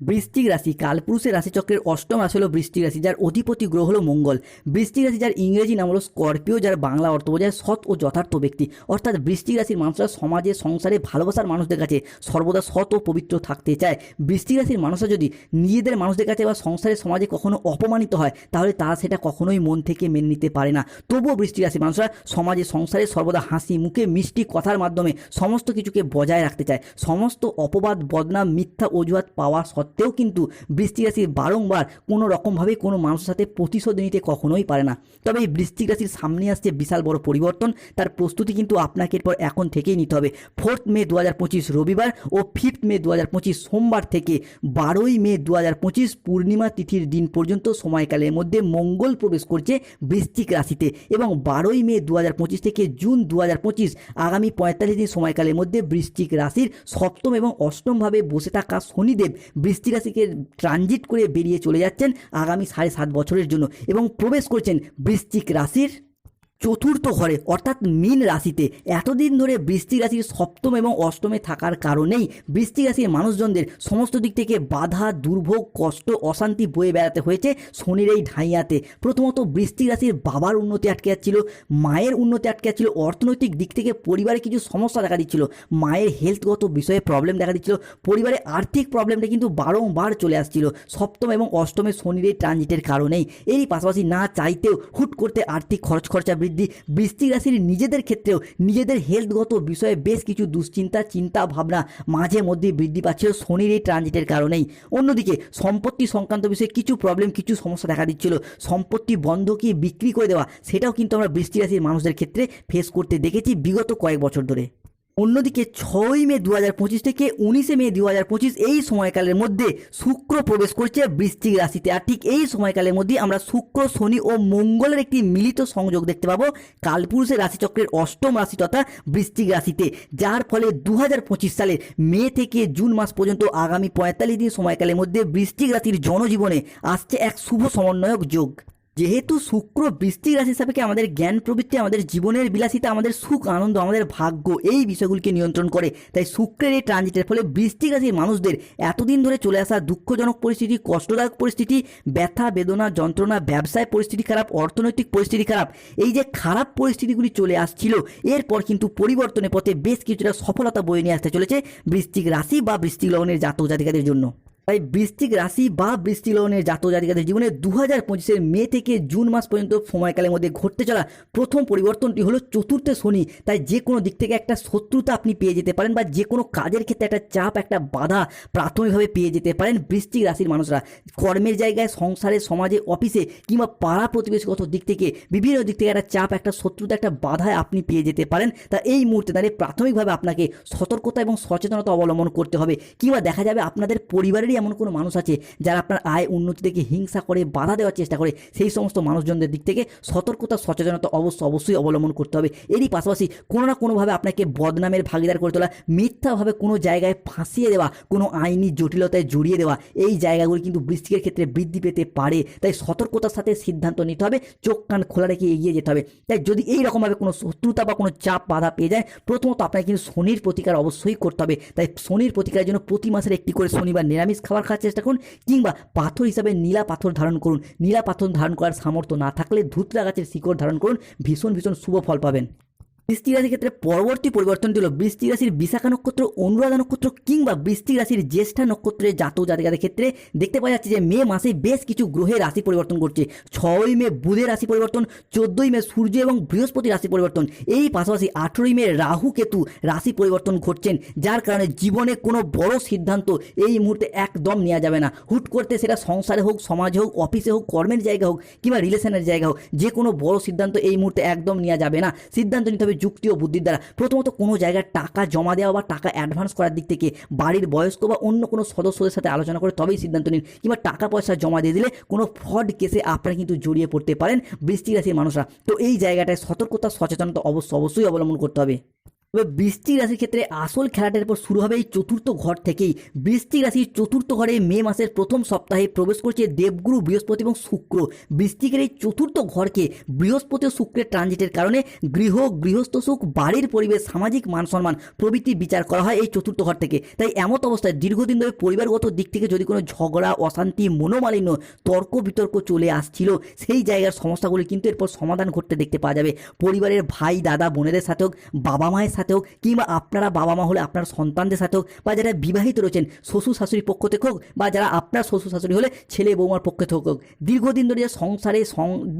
বৃশ্চিক রাশি কালপুরুষের রাশিচক্রের অষ্টম রাশি হলো বৃশ্চিক রাশি যার অধিপতি গ্রহ হলো মঙ্গল। বৃশ্চিক রাশি যার ইংরেজি নাম হলো স্করপিও যার বাংলা অর্থ বোঝায় সৎ ও যথার্থ ব্যক্তি। অর্থাৎ বৃশ্চিক রাশির মানুষরা সমাজে, সংসারে ভালোবাসার মানুষদের কাছে সর্বদা সৎ ও পবিত্র থাকতে চায়। বৃশ্চিক রাশির মানুষরা যদি নিজেদের মানুষদের কাছে বা সংসারে, সমাজে কখনো অপমানিত হয়, তাহলে তারা সেটা কখনোই মন থেকে মেনে নিতে পারে না। তবুও বৃষ্টি রাশির মানুষরা সমাজে, সংসারে সর্বদা হাসি, মুখে মিষ্টি কথার মাধ্যমে সমস্ত কিছুকে বজায় রাখতে চায়। সমস্ত অপবাদ, বদনাম, মিথ্যা অজুহাত পাওয়া সত্ত্বেও কিন্তু বৃষ্টি রাশির বারংবার কোনো রকমভাবে কোনো মানুষের সাথে প্রতিশোধ নিতে কখনোই পারে না। তবে এই বৃষ্টিক রাশির সামনে আসছে বিশাল বড় পরিবর্তন। তার প্রস্তুতি কিন্তু আপনাকে এরপর এখন থেকেই নিতে হবে। ফোর্থ মে দু হাজার পঁচিশ রবিবার ও ফিফথ মে দু হাজার পঁচিশ সোমবার থেকে বারোই মে দু হাজার পঁচিশ পূর্ণিমা তিথির দিন পর্যন্ত সময়কালের মধ্যে মঙ্গল প্রবেশ করছে বৃশ্চিক রাশিতে এবং বারোই মে দু হাজার পঁচিশ থেকে জুন দু হাজার পঁচিশ আগামী পঁয়তাল্লিশ দিন সময়কালের মধ্যে বৃশ্চিক রাশির সপ্তম এবং অষ্টমভাবে বসে থাকা শনিদেব বৃশ্চিক রাশিকে ট্রানজিট করে বেরিয়ে চলে যাচ্ছেন আগামী সাড়ে সাত বছরের জন্য এবং প্রবেশ করছেন বৃশ্চিক রাশির। চতুর্থ ঘরে, অর্থাৎ মীন রাশিতে। এতদিন ধরে বৃষ্টিক রাশির সপ্তম এবং অষ্টমে থাকার কারণেই বৃষ্টিক রাশির মানুষজনদের সমস্ত দিক থেকে বাধা, দুর্ভোগ, কষ্ট, অশান্তি বয়ে বেড়াতে হয়েছে শনির এই ঢাইয়াতে। প্রথমত বৃষ্টিক রাশির বাবার উন্নতি আটকে যাচ্ছিল মায়ের উন্নতি আটকে যাচ্ছিল অর্থনৈতিক দিক থেকে পরিবারে কিছু সমস্যা দেখা দিচ্ছিল, মায়ের হেলথগত বিষয়ে প্রবলেম দেখা দিচ্ছিল, পরিবারে আর্থিক প্রবলেমটা কিন্তু বারংবার চলে আসছিল, সপ্তম এবং অষ্টমে শনির এই ট্রানজিটের কারণেই। এরই পাশাপাশি না চাইতেও হুট করতে আর্থিক খরচ খরচা বৃদ্ধি বৃষ্টিক রাশির নিজেদের ক্ষেত্রেও নিজেদের হেলথগত বিষয়ে বেশ কিছু দুশ্চিন্তা, চিন্তা, ভাবনা মাঝে মধ্যে বৃদ্ধি পাচ্ছিল শনির এই ট্রানজিটের কারণেই। অন্যদিকে সম্পত্তি সংক্রান্ত বিষয়ে কিছু প্রবলেম কিছু সমস্যা দেখা দিচ্ছিল। সম্পত্তি বন্ধকি বিক্রি করে দেওয়া, সেটাও কিন্তু আমরা বৃষ্টি রাশির মানুষদের ক্ষেত্রে ফেস করতে দেখেছি বিগত কয়েক বছর ধরে। অন্যদিকে ছয়ই মে দু হাজার পঁচিশ থেকে উনিশে মে দু হাজার পঁচিশ এই সময়কালের মধ্যে শুক্র প্রবেশ করছে বৃশ্চিক রাশিতে। আর ঠিক এই সময়কালের মধ্যে আমরা শুক্র, শনি ও মঙ্গলের একটি মিলিত সংযোগ দেখতে পাবো। কালপুরুষের রাশিচক্রের অষ্টম রাশি তথা বৃশ্চিক রাশিতে, যার ফলে দু হাজার পঁচিশ সালের মে থেকে জুন মাস পর্যন্ত আগামী পঁয়তাল্লিশ দিন সময়কালের মধ্যে বৃশ্চিক রাশির জনজীবনে আসছে এক শুভ সমন্বয়ক যোগ। যেহেতু শুক্র বৃষ্টিক রাশি সাপেক্ষে আমাদের জ্ঞান প্রবৃত্তি, আমাদের জীবনের বিলাসিতা, আমাদের সুখ, আনন্দ, আমাদের ভাগ্য, এই বিষয়গুলিকে নিয়ন্ত্রণ করে। তাই শুক্রের এই ট্রানজিটের ফলে বৃষ্টিক রাশির মানুষদের এতদিন ধরে চলে আসা দুঃখজনক পরিস্থিতি, কষ্টদায়ক পরিস্থিতি, ব্যথা, বেদনা, যন্ত্রণা, ব্যবসায় পরিস্থিতি খারাপ, অর্থনৈতিক পরিস্থিতি খারাপ, এই যে খারাপ পরিস্থিতিগুলি চলে আসছিল, এরপর কিন্তু পরিবর্তনের পথে বেশ কিছুটা সফলতা বয়ে নিয়ে আসতে চলেছে বৃষ্টিক রাশি বা বৃষ্টিক লগ্নের জাতক জাতিকাদের জন্য। তাই বৃষ্টিক রাশি বা বৃষ্টি লগ্নের জাতক জাতিকাদের জীবনে দু হাজার পঁচিশের মে থেকে জুন মাস পর্যন্ত সময়কালের মধ্যে ঘটতে চলা প্রথম পরিবর্তনটি হলো চতুর্থ শনি। তাই যে কোনো দিক থেকে একটা শত্রুতা আপনি পেয়ে যেতে পারেন বা যে কোনো কাজের ক্ষেত্রে একটা চাপ, একটা বাধা প্রাথমিকভাবে পেয়ে যেতে পারেন বৃশ্চিক রাশির মানুষরা। কর্মের জায়গায়, সংসারে, সমাজে, অফিসে কিংবা পাড়া প্রতিবেশীগত দিক থেকে বিভিন্ন দিক থেকে একটা চাপ, একটা শত্রুতা, একটা বাধায় আপনি পেয়ে যেতে পারেন। তা এই মুহূর্তে দাঁড়িয়ে প্রাথমিকভাবে আপনাকে সতর্কতা এবং সচেতনতা অবলম্বন করতে হবে কিংবা দেখা যাবে আপনাদের পরিবারেরই এমন কোনো মানুষ আছে যারা আপনার আয় উন্নতি থেকে হিংসা করে, বাধা দেওয়ার চেষ্টা করে? সেই সমস্ত মানুষজনদের দিক থেকে সতর্কতা, সচেতনতা অবশ্য অবশ্যই অবলম্বন করতে হবে। এরই পাশাপাশি কোনো না কোনোভাবে আপনাকে বদনামের ভাগিদার করে তোলা, মিথ্যাভাবে কোনো জায়গায় ফাঁসিয়ে দেওয়া, কোনো আইনি জটিলতায় জড়িয়ে দেওয়া, এই জায়গাগুলি কিন্তু বৃষ্টিকের ক্ষেত্রে বৃদ্ধি পেতে পারে। তাই সতর্কতার সাথে সিদ্ধান্ত নিতে হবে, চোখ কান খোলা রেখে এগিয়ে যেতে হবে। তাই যদি এই রকমভাবে কোনো শত্রুতা বা কোনো চাপ বাধা পেয়ে যায়, প্রথমত আপনাকে কিন্তু শনির প্রতিকার অবশ্যই করতে হবে। তাই শনির প্রতিকারের জন্য প্রতি মাসের একটি করে শনিবার নিরামিষ খাবার খাওয়ার চেষ্টা করুন, কিংবা পাথর হিসাবে নীলা পাথর ধারণ করুন। নীলা পাথর ধারণ করার সামর্থ্য না থাকলে ধুতরা গাছের শিকড় ধারণ করুন। ভীষণ ভীষণ শুভ ফল পাবেন। বৃষ্টি রাশির ক্ষেত্রে পরবর্তী পরিবর্তনটি হলো বৃষ্টি রাশির বিশাখা নক্ষত্র, অনুরাধা নক্ষত্র কিংবা বৃষ্টি রাশির জ্যেষ্ঠা নক্ষত্রের জাতক জাতিকাদের ক্ষেত্রে দেখতে পাওয়া যাচ্ছে যে মে মাসে বেশ কিছু গ্রহের রাশি পরিবর্তন করছে ছয়ই মে বুধের রাশি পরিবর্তন, চোদ্দই মে সূর্য এবং বৃহস্পতি রাশি পরিবর্তন। এই পাশাপাশি আঠেরোই মে রাহু কেতু রাশি পরিবর্তন ঘটছেন, যার কারণে জীবনে কোনো বড় সিদ্ধান্ত এই মুহূর্তে একদম নেওয়া যাবে না। হুট করতে সেটা সংসারে হোক, সমাজে হোক, অফিসে হোক, কর্মের জায়গা হোক কিংবা রিলেশনের জায়গা হোক, যে কোনো বড় সিদ্ধান্ত এই মুহূর্তে একদম নেওয়া যাবে না। সিদ্ধান্ত নিতে হবে যুক্তি ও বুদ্ধির দ্বারা। প্রথমত কোনো জায়গায় টাকা জমা দেওয়া বা টাকা অ্যাডভান্স করার দিক থেকে বাড়ির বয়স্ক বা অন্য কোনো সদস্যদের সাথে আলোচনা করে তবেই সিদ্ধান্ত নিন কিংবা টাকা পয়সা জমা দিয়ে দিলে কোনো ফ্রড কেসে আপনারা কিন্তু জড়িয়ে পড়তে পারেন বৃষ্টি রাশির মানুষরা। তো এই জায়গাটায় সতর্কতা, সচেতনতা অবশ্য অবশ্যই অবলম্বন করতে হবে। তবে বৃষ্টিক রাশির ক্ষেত্রে আসল খেলাটার পর শুরু হবে এই চতুর্থ ঘর থেকেই। বৃষ্টিক রাশির চতুর্থ ঘরে মে মাসের প্রথম সপ্তাহে প্রবেশ করছে দেবগুরু, বৃহস্পতি এবং শুক্র। বৃষ্টিকের এই চতুর্থ ঘরকে বৃহস্পতি ও শুক্রের ট্রানজিটের কারণে গৃহ, গৃহস্থ সুখ, বাড়ির পরিবেশ, সামাজিক মান সম্মান, প্রভৃতি বিচার করা হয় এই চতুর্থ ঘর থেকে। তাই এমত অবস্থায় দীর্ঘদিন ধরে পরিবারগত দিক থেকে যদি কোনো ঝগড়া, অশান্তি, মনোমালিন্য, তর্ক বিতর্ক চলে আসছিল, সেই জায়গার সমস্যাগুলি কিন্তু এরপর সমাধান করতে দেখতে পাওয়া যাবে। পরিবারের ভাই, দাদা, বোনেদের সাথে হোক বাবা মায়ের সাথে হোক কিংবা আপনারা বাবা মা হলে আপনার সন্তানদের সাথে হোক বা যারা বিবাহিত রয়েছেন, শ্বশুর শাশুড়ির পক্ষ থেকে হোক বা যারা আপনার শ্বশুর শাশুড়ি হলে ছেলে বৌমার পক্ষ থেকে হোক, দীর্ঘদিন ধরে যে সংসারে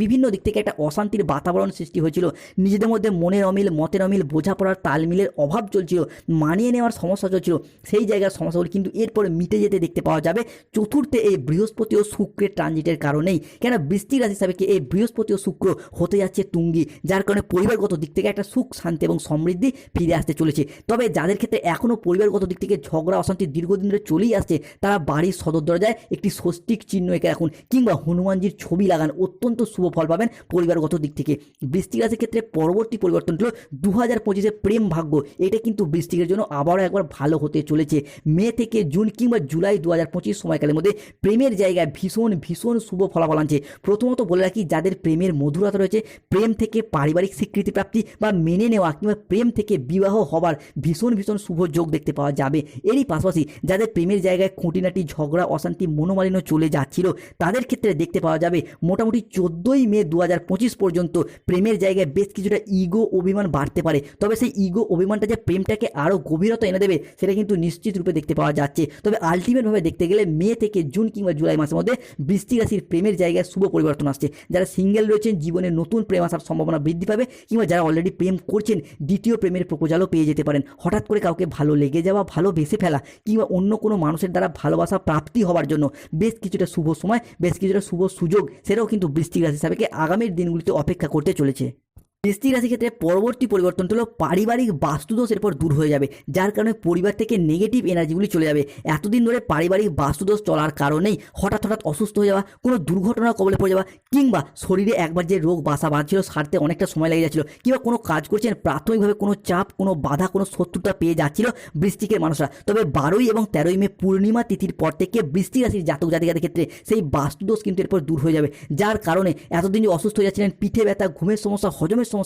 বিভিন্ন দিক থেকে একটা অশান্তির বাতাবরণ সৃষ্টি হয়েছিল। নিজেদের মধ্যে মনের অমিল, মতের অমিল, বোঝাপড়ার তালমিলের অভাব চলছিল, মানিয়ে নেওয়ার সমস্যা চলছিল। সেই জায়গার সমস্যাগুলি কিন্তু এরপরে মিটে যেতে দেখতে পাওয়া যাবে। চতুর্থে, এই বৃহস্পতি ও শুক্রের ট্রানজিটের কারণেই। কেন বৃষ্টিক রাশি হিসাবে কি এই বৃহস্পতি ও শুক্র হতে যাচ্ছে তুঙ্গি, যার কারণে পরিবারগত দিক থেকে একটা সুখ, শান্তি এবং সমৃদ্ধি ফিরে আসতে চলেছে। তবে যাদের ক্ষেত্রে এখনও পরিবারগত দিক থেকে ঝগড়া, অশান্তি দীর্ঘদিন ধরে চলেই আসছে, তারা বাড়ির সদর দরজায় একটি স্বস্তিক চিহ্ন এঁকে রাখুন কিংবা হনুমানজির ছবি লাগান। অত্যন্ত শুভ ফল পাবেন পরিবারগত দিক থেকে। বৃষ্টিক রাশির ক্ষেত্রে পরবর্তী পরিবর্তন হলো দু হাজার পঁচিশে প্রেম ভাগ্য। এটা কিন্তু বৃষ্টিকের জন্য আবারও একবার ভালো হতে চলেছে। মে থেকে জুন কিংবা জুলাই দু হাজার পঁচিশ সময়কালের মধ্যে প্রেমের জায়গায় ভীষণ ভীষণ শুভ ফলাফল আনছে। প্রথমত বলে রাখি, যাদের প্রেমের মধুরতা রয়েছে, প্রেম থেকে পারিবারিক স্বীকৃতি প্রাপ্তি বা মেনে নেওয়া কিংবা প্রেম থেকে বিবাহ হবার ভীষণ ভীষণ শুভ যোগ দেখতে পাওয়া যাবে। এরই পাশাপাশি যাদের প্রেমের জায়গায় খুঁটিনাটি, ঝগড়া, অশান্তি, মনোমালিন্য চলে যাচ্ছিল, তাদের ক্ষেত্রে দেখতে পাওয়া যাবে মোটামুটি চোদ্দোই মে দু হাজার পঁচিশ পর্যন্ত প্রেমের জায়গায় বেশ কিছুটা ইগো অভিমান বাড়তে পারে। তবে সেই ইগো অভিমানটা যে প্রেমটাকে আরও গভীরতা এনে দেবে, সেটা কিন্তু নিশ্চিত রূপে দেখতে পাওয়া যাচ্ছে। তবে আলটিমেটভাবে দেখতে গেলে মে থেকে জুন কিংবা জুলাই মাসের মধ্যে বৃষ্টি রাশির প্রেমের জায়গায় শুভ পরিবর্তন আসছে। যারা সিঙ্গেল রয়েছেন, জীবনে নতুন প্রেম আসার সম্ভাবনা বৃদ্ধি পাবে, কিংবা যারা অলরেডি প্রেম করছেন, দ্বিতীয় প্রেমের প্রপোজালও পেয়ে যেতে পারেন। হঠাৎ করে কাউকে ভালো লেগে যাওয়া, ভালো বেসে ফেলা কিংবা অন্য কোনো মানুষের দ্বারা ভালোবাসা প্রাপ্তি হওয়ার জন্য বেশ কিছুটা শুভ সময়, বেশ কিছুটা শুভ সুযোগ, সেটাও কিন্তু বৃষ্টিক রাশি হিসাবে আগামীর দিনগুলিতে অপেক্ষা করতে চলেছে। বৃষ্টিক রাশির ক্ষেত্রে পরবর্তী পরিবর্তনটা হলো পারিবারিক বাস্তুদোষ এরপর দূর হয়ে যাবে, যার কারণে পরিবার থেকে নেগেটিভ এনার্জিগুলি চলে যাবে। এতদিন ধরে পারিবারিক বাস্তুদোষ চলার কারণেই হঠাৎ হঠাৎ অসুস্থ হয়ে যাওয়া, কোনো দুর্ঘটনার কবলে পড়ে যাওয়া, কিংবা শরীরে একবার যে রোগ বাসা বাঁধছিল সারতে অনেকটা সময় লেগে যাচ্ছিল, কিংবা কোনো কাজ করছেন, প্রাথমিকভাবে কোনো চাপ, কোনো বাধা, কোনো শত্রুতা পেয়ে যাচ্ছিল বৃষ্টিকের মানুষরা। তবে বারোই এবং তেরোই মে পূর্ণিমা তিথির পর থেকে বৃষ্টি রাশির জাতক জাতিকাদের ক্ষেত্রে সেই বাস্তুদোষ কিন্তু এরপর দূর হয়ে যাবে, যার কারণে এতদিন যে অসুস্থ হয়ে যাচ্ছিলেন, পিঠে ব্যথা, ঘুমের সমস্যা, হজমের সমস্যা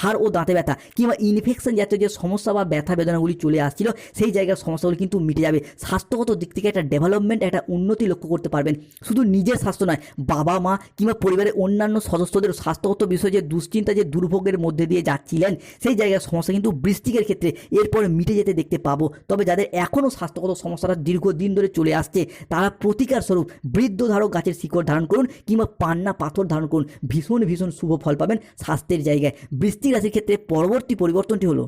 হাড় ও দাঁতে ব্যথা কিংবা ইনফেকশন জাতীয় যে সমস্যা বা ব্যথা বেদনাগুলি চলে আসছিল, সেই জায়গার সমস্যাগুলি কিন্তু মিটে যাবে। স্বাস্থ্যগত দিক থেকে একটা ডেভেলপমেন্ট একটা উন্নতি লক্ষ্য করতে পারবেন। শুধু নিজের স্বাস্থ্য নয়, বাবা মা কিংবা পরিবারের অন্যান্য সদস্যদের স্বাস্থ্যগত বিষয়ে যে দুশ্চিন্তা, যে দুর্ভোগের মধ্যে দিয়ে যাচ্ছিলেন, সেই জায়গার সমস্যা কিন্তু বৃষ্টিকের ক্ষেত্রে এরপর মিটে যেতে দেখতে পাবো। তবে যাদের এখনও স্বাস্থ্যগত সমস্যাটা দীর্ঘদিন ধরে চলে আসছে, তারা প্রতিকার স্বরূপ বৃদ্ধ ধারক গাছের শিকড় ধারণ করুন কিংবা পান্না পাথর ধারণ করুন। ভীষণ ভীষণ শুভ ফল পাবেন স্বাস্থ্যের জায়গায়। বৃষ্টি রাশির ক্ষেত্রে পরবর্তী পরিবর্তনটি হলো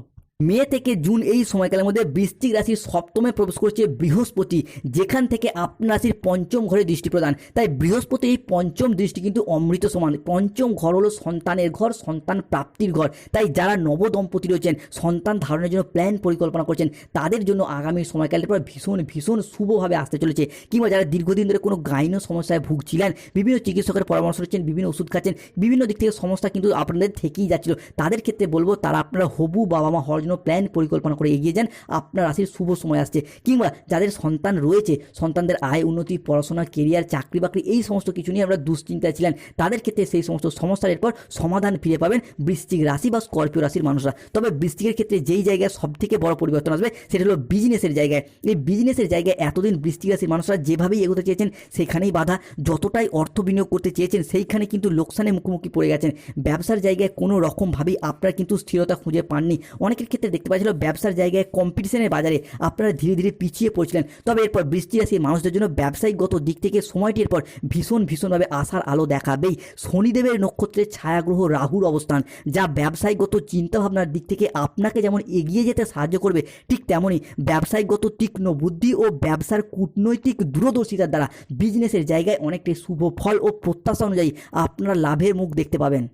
মে থেকে জুন এই সময়কালের মধ্যে বৃশ্চিক রাশির সপ্তমে প্রবেশ করছে বৃহস্পতি, যেখান থেকে আপনার রাশির পঞ্চম ঘরে দৃষ্টি প্রদান। তাই বৃহস্পতি এই পঞ্চম দৃষ্টি কিন্তু অমৃত সমান। পঞ্চম ঘর হলো সন্তানের ঘর, সন্তান প্রাপ্তির ঘর। তাই যারা নবদম্পতি রয়েছেন, সন্তান ধারণের জন্য প্ল্যান পরিকল্পনা করছেন, তাদের জন্য আগামী সময়কালের পর ভীষণ ভীষণ শুভভাবে আসতে চলেছে। কিংবা যারা দীর্ঘদিন ধরে কোনো গাইনো সমস্যায় ভুগছিলেন, বিভিন্ন চিকিৎসকের পরামর্শ নিচ্ছেন, বিভিন্ন ওষুধ খাচ্ছেন, বিভিন্ন দিক থেকে সমস্যা কিন্তু আপনাদের থেকেই যাচ্ছিল। তাদের ক্ষেত্রে বলব, তারা আপনারা হবু বাবা মা হওয়ার জন্য প্ল্যান পরিকল্পনা করে এগিয়ে যান, আপনার রাশির শুভ সময় আসছে। কিংবা যাদের সন্তান রয়েছে, সন্তানদের আয়, উন্নতি, পড়াশোনা কেরিয়ার চাকরি বাকরি, এই সমস্ত কিছু নিয়ে আমরা দুশ্চিন্তায় ছিলেন তাদের ক্ষেত্রে সেই সমস্ত সমস্যার এরপর সমাধান ফিরে পাবেন বৃশ্চিক রাশি বা স্করপিও রাশির মানুষরা। তবে বৃশ্চিকের ক্ষেত্রে যেই জায়গায় সব থেকে বড় পরিবর্তন আসবে, সেটা হলো বিজনেসের জায়গায়। এই বিজনেসের জায়গায় এতদিন বৃষ্টিক রাশির মানুষরা যেভাবেই এগোতে চেয়েছেন, সেখানেই বাধা। যতটাই অর্থ বিনিয়োগ করতে চেয়েছেন, সেইখানে কিন্তু লোকসানে মুখোমুখি পড়ে গেছেন। ব্যবসার জায়গায় কোনো রকমভাবেই আপনারা কিন্তু স্থিরতা খুঁজে পাননি। অনেকের ক্ষেত্রে দেখতে পাচ্ছিল ব্যবসার জায়গায় কম্পিটিশনের বাজারে আপনারা ধীরে ধীরে পিছিয়ে পড়ছিলেন। তবে এরপর বৃষ্টি রাশির মানুষদের জন্য ব্যবসায়িকগত দিক থেকে সময়টির পর ভীষণ ভীষণভাবে আশার আলো দেখাবেই শনিদেবের নক্ষত্রের ছায়াগ্রহ রাহুর অবস্থান, যা ব্যবসায়িকগত চিন্তাভাবনার দিক থেকে আপনাকে যেমন এগিয়ে যেতে সাহায্য করবে, ঠিক তেমনই ব্যবসায়িকগত তীক্ষ্ণ বুদ্ধি ও ব্যবসার কূটনৈতিক দূরদর্শিতার দ্বারা বিজনেসের জায়গায় অনেকটাই শুভ ফল ও প্রত্যাশা অনুযায়ী আপনারা লাভের মুখ দেখতে পাবেন।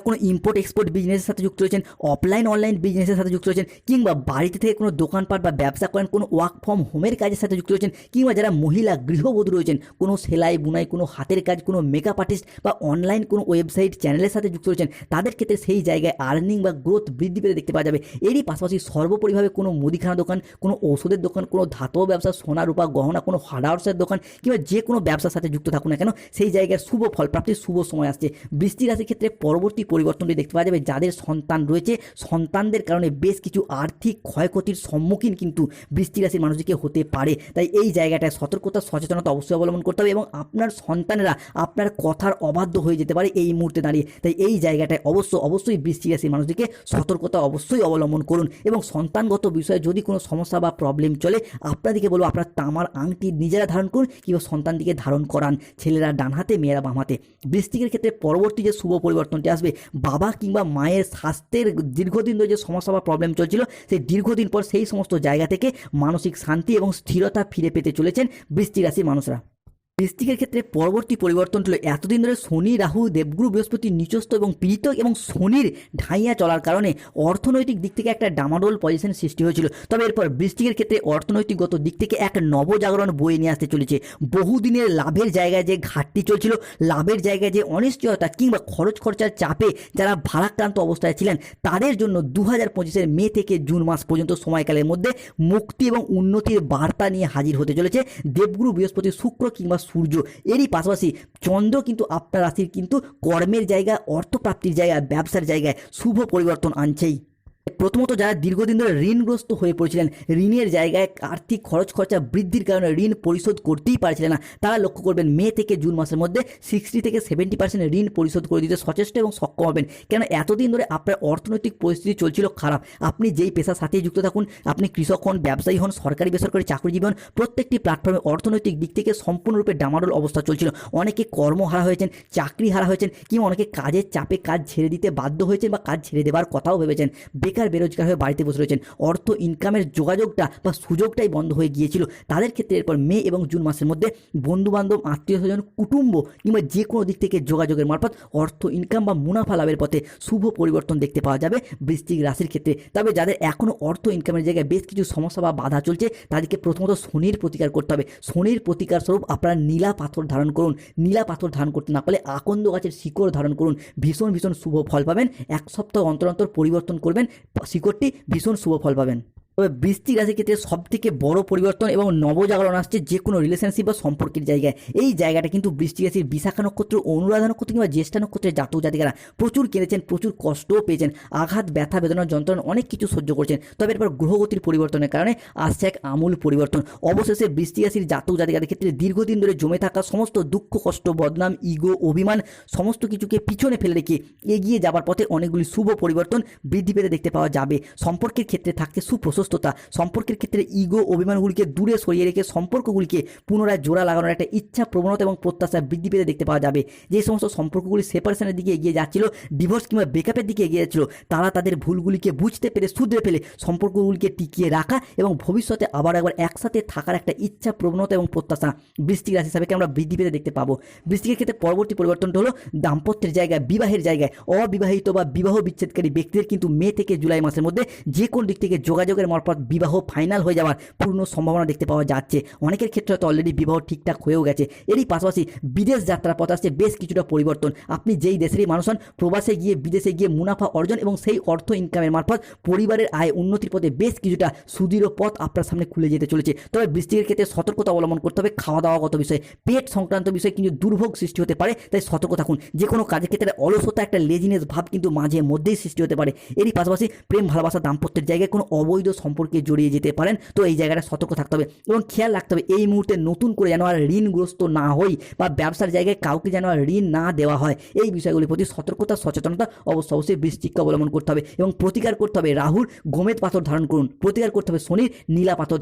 কোনো ইম্পোর্ট এক্সপোর্ট বিজনেসের সাথে যুক্ত রয়েছেন অফলাইন অনলাইন বিজনেসের সাথে যুক্ত রয়েছেন, কিংবা বাড়িতে থেকে কোনো দোকানপাট বা ব্যবসা করেন, কোনো ওয়ার্ক ফ্রম হোমের কাজের সাথে যুক্ত রয়েছেন, কিংবা যারা মহিলা গৃহবধূ রয়েছেন, কোনো সেলাই, বুনাই, কোনো হাতের কাজ, কোনো মেকআপ আর্টিস্ট বা অনলাইন কোনো ওয়েবসাইট চ্যানেলের সাথে যুক্ত রয়েছেন, তাদের ক্ষেত্রে সেই জায়গায় আর্নিং বা গ্রোথ বৃদ্ধি পেতে দেখতে পাওয়া যাবে। এরই পাশাপাশি সর্বোপরিভাবে কোনো মুদিখানা দোকান, কোনো ওষুধের দোকান, কোনো ধাতব ব্যবসা, সোনা, রূপা, গহনা, কোনো হার্ডহাউসের দোকান, কিংবা যে কোনো ব্যবসার সাথে যুক্ত থাকুন না কেন, সেই জায়গায় শুভ ফল প্রাপ্তির শুভ সময় আসছে। বৃষ্টি রাশির ক্ষেত্রে পরবর্তী পরিবর্তনটি দেখতে পাওয়া যাবে। যাদের সন্তান রয়েছে, সন্তানদের কারণে বেশ কিছু আর্থিক ক্ষয়ক্ষতির সম্মুখীন কিন্তু বৃষ্টি রাশির মানুষদেরকে হতে পারে। তাই এই জায়গাটায় সতর্কতা, সচেতনতা অবশ্যই অবলম্বন করতে হবে এবং আপনার সন্তানেরা আপনার কথার অবাধ্য হয়ে যেতে পারে এই মুহূর্তে দাঁড়িয়ে। তাই এই জায়গাটায় অবশ্য, অবশ্যই বৃষ্টি রাশির মানুষদেরকে সতর্কতা অবশ্যই অবলম্বন করুন এবং সন্তানগত বিষয়ে যদি কোনো সমস্যা বা প্রবলেম চলে, আপনাদেরকে বলব আপনার তামার আংটি নিজেরা ধারণ করুন কিংবা সন্তানদিকে ধারণ করান ছেলেরা ডান হাতে মেয়েরা বাম হাতে বৃষ্টিকের ক্ষেত্রে পরবর্তী যে শুভ পরিবর্তনটি আসবে বাবা কিংবা মায়ের স্বাস্থ্যের দীর্ঘদিন ধরে যে সমস্যা বা প্রবলেম চলছিল, সেই দীর্ঘদিন পর সেই সমস্ত জায়গা থেকে মানসিক শান্তি এবং স্থিরতা ফিরে পেতে চলেছেন বৃষ্টি রাশির মানুষরা। বৃষ্টিকের ক্ষেত্রে পরবর্তী পরিবর্তন হলো এতদিন ধরে শনি, রাহু, দেবগুরু, বৃহস্পতি, নিচস্থ এবং পীড়িত এবং শনির ঢাইয়া চলার কারণে অর্থনৈতিক দিক থেকে একটা ডামাডোল পজিশন সৃষ্টি হয়েছিল। তবে এরপর বৃষ্টিকের ক্ষেত্রে অর্থনৈতিকগত দিক থেকে এক নবজাগরণ বয়ে নিয়ে আসতে চলেছে। বহুদিনের লাভের জায়গায় যে ঘাটতি চলছিল, লাভের জায়গায় যে অনিশ্চয়তা কিংবা খরচ খরচার চাপে যারা ভারাক্রান্ত অবস্থায় ছিলেন, তাদের জন্য দু হাজার পঁচিশের মে থেকে জুন মাস পর্যন্ত সময়কালের মধ্যে মুক্তি এবং উন্নতির বার্তা নিয়ে হাজির হতে চলেছে দেবগুরু, বৃহস্পতি, শুক্র কিংবা সূর্য। এরই পাশাপাশি চন্দ্র কিন্তু আপনার রাশির কিন্তু কর্মের জায়গায়, অর্থপ্রাপ্তির জায়গায়, ব্যবসার জায়গায় শুভ পরিবর্তন আনছেই। প্রথমত যারা দীর্ঘদিন ধরে ঋণগ্রস্ত হয়ে পড়েছিলেন, ঋণের জায়গায় আর্থিক খরচ খরচা বৃদ্ধির কারণে ঋণ পরিশোধ করতেই পারছিলেন না। তারা লক্ষ্য করবেন, মে থেকে জুন মাসের মধ্যে সিক্সটি থেকে সেভেন্টি পার্সেন্ট ঋণ পরিশোধ করে দিতে সচেষ্ট এবং সক্ষম হবেন। কেন এতদিন ধরে আপনার অর্থনৈতিক পরিস্থিতি চলছিল খারাপ। আপনি যেই পেশার সাথে যুক্ত থাকুন, আপনি কৃষক হন, ব্যবসায়ী হন, সরকারি, বেসরকারি চাকরিজীবী হন, প্রত্যেকটি প্ল্যাটফর্মে অর্থনৈতিক দিক থেকে সম্পূর্ণরূপে ডামাডোল অবস্থা চলছিল। অনেকে কর্ম হারা হয়েছেন চাকরি হারা হয়েছেন, কিংবা অনেকে কাজের চাপে কাজ ছেড়ে দিতে বাধ্য হয়েছেন বা কাজ ছেড়ে দেওয়ার কথাও ভেবেছেন। বেকার, বেরোজগার হয়ে বাড়িতে বসে রয়েছেন। অর্থ ইনকামের যোগাযোগটা বা সুযোগটাই বন্ধ হয়ে গিয়েছিল। তাদের ক্ষেত্রে এরপর মে এবং জুন মাসের মধ্যে বন্ধুবান্ধব, আত্মীয় স্বজন, কুটুম্ব কিংবা যে কোনো দিক থেকে যোগাযোগের মারফত অর্থ ইনকাম বা মুনাফা লাভের পথে শুভ পরিবর্তন দেখতে পাওয়া যাবে বৃশ্চিক রাশির ক্ষেত্রে। তবে যাদের এখনও অর্থ ইনকামের জায়গায় বেশ কিছু সমস্যা বা বাধা চলছে, তাদেরকে প্রথমত শনির প্রতিকার করতে হবে। শনির প্রতিকার স্বরূপ আপনারা নীলা পাথর ধারণ করুন। নীলা পাথর ধারণ করতে না পারলে আকন্দ গাছের শিকড় ধারণ করুন। ভীষণ ভীষণ শুভ ফল পাবেন। এক সপ্তাহ অন্তর অন্তর পরিবর্তন করবেন। শিকড়টি ভীষণ শুভ ফল পাবেন। তবে বৃষ্টিক রাশির ক্ষেত্রে সব থেকে বড় পরিবর্তন এবং নবজাগরণ আসছে যে কোনো রিলেশনশিপ বা সম্পর্কের জায়গায়। এই জায়গাটা কিন্তু বৃষ্টিক রাশির বিশাখা নক্ষত্র, অনুরাধা নক্ষত্র কিংবা জ্যেষ্ঠা নক্ষত্রের জাতক জাতিকারা প্রচুর কেঁদেছেন, প্রচুর কষ্টও পেয়েছেন, আঘাত, ব্যথা বেদনা যন্ত্রণা অনেক কিছু সহ্য করছেন। তবে এরপর গ্রহগতির পরিবর্তনের কারণে আসছে এক আমূল পরিবর্তন। অবশেষে বৃষ্টি রাশির জাতক জাতিকাদের ক্ষেত্রে দীর্ঘদিন ধরে জমে থাকা সমস্ত দুঃখ, কষ্ট, বদনাম ইগো অভিমান সমস্ত কিছুকে পিছনে ফেলে রেখে এগিয়ে যাবার পথে অনেকগুলি শুভ পরিবর্তন বৃদ্ধি পেতে দেখতে পাওয়া যাবে। সম্পর্কের ক্ষেত্রে থাকছে সুপ্রশস্ততা সম্পর্কের ক্ষেত্রে ইগো অভিমানগুলিকে দূরে সরিয়ে রেখে সম্পর্কগুলিকে পুনরায় জোড়া লাগানোর একটা ইচ্ছা, প্রবণতা এবং প্রত্যাশা বৃদ্ধি পেতে দেখতে পাওয়া যাবে। যে সমস্ত সম্পর্কগুলি সেপারেশনের দিকে এগিয়ে যাচ্ছিল ডিভোর্স কিংবা ব্রেকআপের দিকে এগিয়ে যাচ্ছিল, তারা তাদের ভুলগুলিকে বুঝতে পেরে, শুধরে ফেলে সম্পর্কগুলিকে টিকিয়ে রাখা এবং ভবিষ্যতে আবার একবার একসাথে থাকার একটা ইচ্ছা, প্রবণতা এবং প্রত্যাশা বৃষ্টিক রাশি হিসাবে আমরা বৃদ্ধি পেতে দেখতে পাবো। বৃষ্টিকের ক্ষেত্রে পরবর্তী পরিবর্তনটা হলো দাম্পত্যের জায়গায়, বিবাহের জায়গায়। অবিবাহিত বা বিবাহ বিচ্ছেদকারী ব্যক্তিদের কিন্তু মে থেকে জুলাই মাসের মধ্যে যে কোন দিক থেকে যোগাযোগের মারফত বিবাহ ফাইনাল হয়ে যাওয়ার পূর্ণ সম্ভাবনা দেখতে পাওয়া যাচ্ছে। অনেকের ক্ষেত্রে হয়তো অলরেডি বিবাহ ঠিকঠাক হয়েও গেছে। এরই পাশাপাশি বিদেশ যাত্রার পথ আসছে বেশ কিছুটা পরিবর্তন। আপনি যেই দেশেরই মানুষ হন, প্রবাসে গিয়ে, বিদেশে গিয়ে মুনাফা অর্জন এবং সেই অর্থ ইনকামের মারফত পরিবারের আয় উন্নতির পথে বেশ কিছুটা সুদৃঢ় পথ আপনার সামনে খুলে যেতে চলেছে। তবে বৃষ্টির ক্ষেত্রে সতর্কতা অবলম্বন করতে হবে খাওয়া দাওয়াগত বিষয়ে। পেট সংক্রান্ত বিষয়ে কিন্তু দুর্ভোগ সৃষ্টি হতে পারে, তাই সতর্ক থাকুন। যে কোনো কাজের ক্ষেত্রে অলসতা, একটা লেজিনেস ভাব কিন্তু মাঝে মধ্যেই সৃষ্টি হতে পারে। এরই পাশাপাশি প্রেম, ভালোবাসা, দাম্পত্যের জায়গায় কোনো অবৈধ সম্পর্কে জড়িয়ে যেতে পারেন, তো এই জায়গাটা সতর্ক থাকতে হবে। এবং খেয়াল রাখতে হবে, এই মুহূর্তে নতুন করে যেন আর ঋণগ্রস্ত না হই বা ব্যবসার জায়গায় কাউকে যেন আর ঋণ না দেওয়া হয়, এই বিষয়গুলির প্রতি সতর্কতা, সচেতনতা অবশ্য অবশ্যই বৃষ্টিকে অবলম্বন করতে হবে এবং প্রতিকার করতে হবে। রাহুর গোমেদ পাথর ধারণ করুন, প্রতিকার করতে হবে শনির নীলা পাথর।